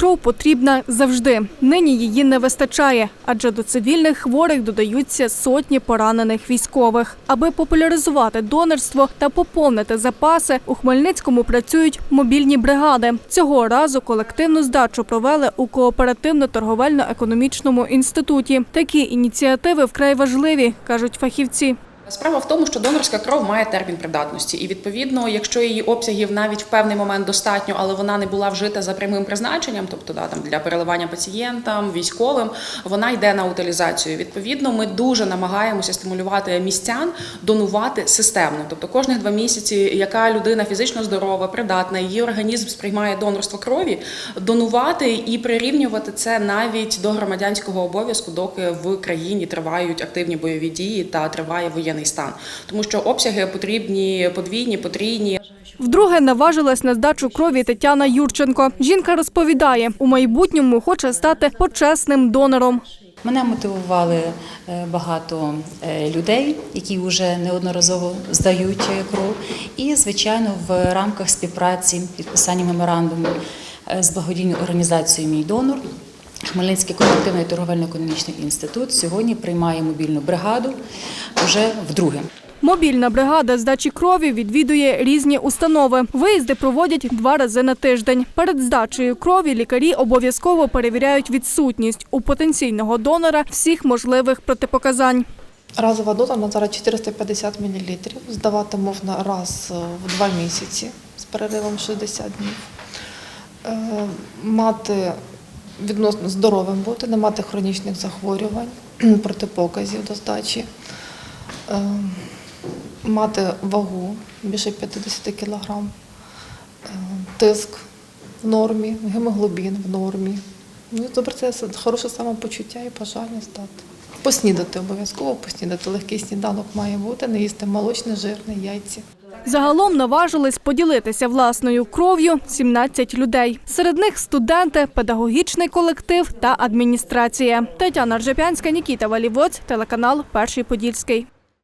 Кров потрібна завжди. Нині її не вистачає, адже до цивільних хворих додаються сотні поранених військових. Аби популяризувати донорство та поповнити запаси, у Хмельницькому працюють мобільні бригади. Цього разу колективну здачу провели у кооперативно-торговельно-економічному інституті. Такі ініціативи вкрай важливі, кажуть фахівці. Справа в тому, що донорська кров має термін придатності, і відповідно, якщо її обсягів навіть в певний момент достатньо, але вона не була вжита за прямим призначенням, тобто да, там для переливання пацієнтам, військовим, вона йде на утилізацію. Відповідно, ми дуже намагаємося стимулювати містян донувати системно. Тобто кожних два місяці, яка людина фізично здорова, придатна, її організм сприймає донорство крові, донувати і прирівнювати це навіть до громадянського обов'язку, доки в країні тривають активні бойові дії та триває воєнний стан, тому що обсяги потрібні подвійні, потрійні. Вдруге наважилась на здачу крові Тетяна Юрченко. Жінка розповідає, у майбутньому хоче стати почесним донором. Мене мотивували е, багато е, людей, які вже неодноразово здають е, кров. І, звичайно, в рамках співпраці підписання меморандуму з благодійною організацією Мій донор. Хмельницький колективний торговельно-економічний інститут сьогодні приймає мобільну бригаду вже вдруге. Мобільна бригада здачі крові відвідує різні установи. Виїзди проводять два рази на тиждень. Перед здачею крові лікарі обов'язково перевіряють відсутність у потенційного донора всіх можливих протипоказань. Разова доза на зараз 450 мл. Здавати можна раз е, в два місяці з переривом 60 днів. Е, Мати відносно здоровим бути, не мати хронічних захворювань, протипоказів до здачі. Е, Мати вагу більше 50 кг, тиск в нормі, гемоглобін в нормі. Ну, добре, це хороше самопочуття і бажання здати. Поснідати обов'язково, поснідати. Легкий сніданок має бути, не їсти молочне, жирне, яйці. Загалом наважились поділитися власною кров'ю 17 людей. Серед них студенти, педагогічний колектив та адміністрація. Тетяна Ржепянська, Нікіта Валівоць, телеканал Перший Подільський.